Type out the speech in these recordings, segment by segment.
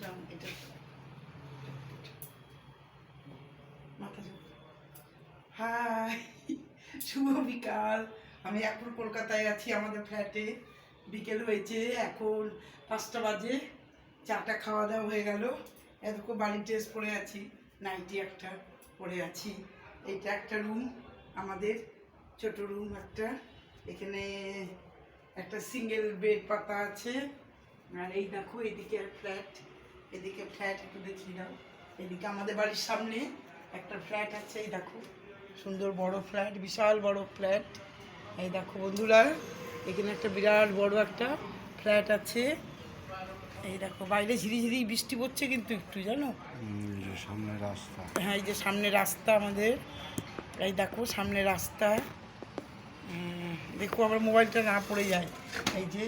যাও এটা মাথা হাই শুভ বিকাল। আমি এখন কলকাতায় আছি, আমাদের ফ্ল্যাটে বিকেল হয়েছে, এখন পাঁচটা বাজে। চাটা খাওয়া দাওয়া হয়ে গেল। এতক্ষণ বাড়ির ড্রেস পরে আছি। নাইটি একটা পরে আছি। এইটা একটা রুম আমাদের ছোট রুম একটা। এখানে একটা সিঙ্গেল বেড পাতা আছে। আর এই দেখো, এদিকে ফ্ল্যাট এদিকে ফ্ল্যাট একটু দেখিয়ে দাও এদিকে আমাদের বাড়ির সামনে একটা ফ্ল্যাট আছে এই দেখো। সুন্দর বড় ফ্ল্যাট বিশাল বড় ফ্ল্যাট। এই দেখো বন্ধুরা এখানে একটা বিরাট বড় একটা ফ্ল্যাট আছে। এই দেখো বাইরে ঝিরি ঝিরি বৃষ্টি পড়ছে কিন্তু একটু জানো? সামনে রাস্তা। হ্যাঁ এই যে সামনে রাস্তা আমাদের। এই দেখো সামনে রাস্তা। দেখো আমার মোবাইলটা না পড়ে যায়। এই যে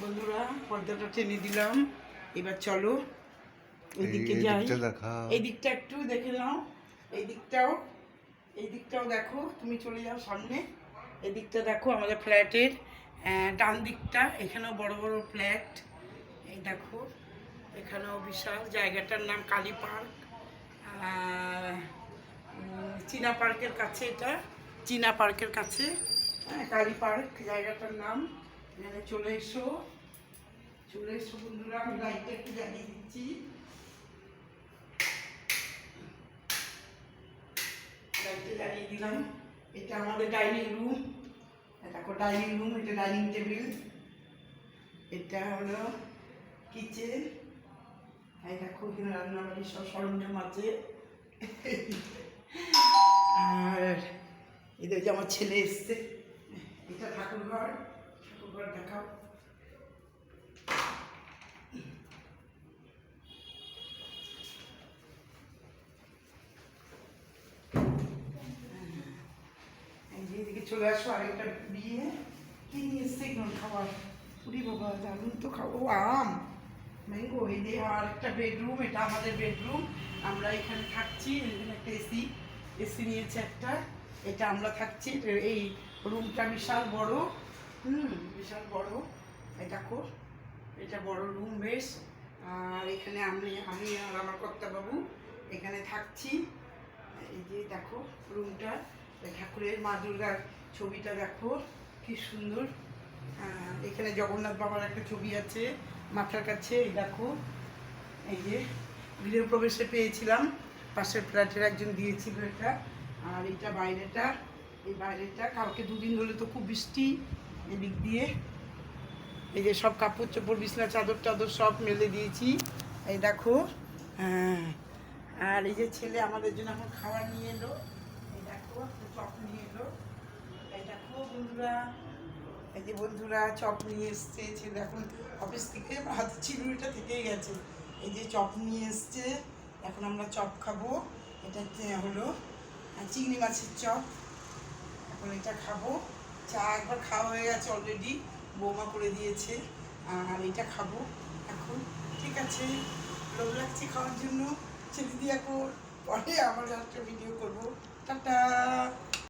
বন্ধুরা পর্দাটা টেনে দিলাম। এবার চলো এই- যাই এদিকটা এই দিকটা একটু দেখে নাও। এই দিকটাও এই দিকটাও দেখো তুমি চলে যাও সামনে। এই দিকটা দেখো আমাদের ফ্ল্যাটের ডান দিকটা। এখানেও বড় বড় ফ্ল্যাট। এই দেখো এখানেও বিশাল জায়গাটার নাম কালী পার্ক। চীনা পার্কের কাছে এটা। চীনা পার্কের কাছে। হ্যাঁ, কালী পার্ক জায়গাটার নাম। এখানে চলে এসো। চলে এসো বন্ধুরা আমি লাইটটা একটু জ্বালিয়ে দিচ্ছি। জ্বালিয়ে দিলাম। এটা আমাদের ডাইনিং রুম দেখো ডাইনিং রুম এটা ডাইনিং টেবিল এটা হলো কিচেন এই দেখো, এখানে রান্নাবাড়ির সব সরঞ্জাম আছে। আর এদের যে আমার ছেলে এসছে। এটা ঠাকুর ঘর ঠাকুর ঘর দেখাও এই যে এদিকে চলে আসো, আরেকটা বিয়ে। কি নিয়ে এসছে এগুলো খাবার পুরি বাবা, দারুণ তো খাব আম। ম্যাঙ্গো এই যে আর একটা বেডরুম এটা আমাদের বেডরুম আমরা এখানে থাকছি, এখানে একটা এসি এসি নিয়েছে একটা। এটা আমরা থাকছি এই রুমটা বিশাল বড়। হুম, বিশাল বড়। এটা দেখো, এটা বড় রুম বেশ। আর এখানে আমি আমি আর আমার কর্তাবাবু এখানে থাকছি। এই যে দেখো রুমটা ঠাকুরের মা দুর্গার ছবিটা দেখো, কি সুন্দর। এখানে জগন্নাথ বাবার একটা ছবি আছে মাথার কাছে, এই দেখো। এই যে গৃহ প্রবেশে পেয়েছিলাম, পাশের ফ্ল্যাটের একজন দিয়েছিল এটা। আর এটা বাইরেটা, এই বাইরেটা, কালকে দুদিন ধরে তো খুব বৃষ্টি এদিক দিয়ে। এই যে সব কাপড় চোপড়, বিছনা, চাদর টাদর সব মেলে দিয়েছি। এই দেখো হ্যাঁ। আর এই যে ছেলে আমাদের জন্য এখন খাবার নিয়ে এলো। চপ নিয়ে এলো এই দেখো বন্ধুরা এই যে বন্ধুরা, চপ নিয়ে এসছে। ছেলে এখন অফিস থেকে, হাতে চিরুনিটা থেকেই গেছে। এই যে চপ নিয়ে এসছে। এখন আমরা চপ খাব। এটা হলো চিংড়ি মাছের চপ। এখন এটা খাব। চা একবার খাওয়া হয়ে গেছে অলরেডি বৌমা করে দিয়েছে। আর এটা খাব এখন। ঠিক আছে। লোক লাগছে খাওয়ার জন্য। ছেড়ে দিয়ে এখন পরে আবার একটা ভিডিও করব। Da da.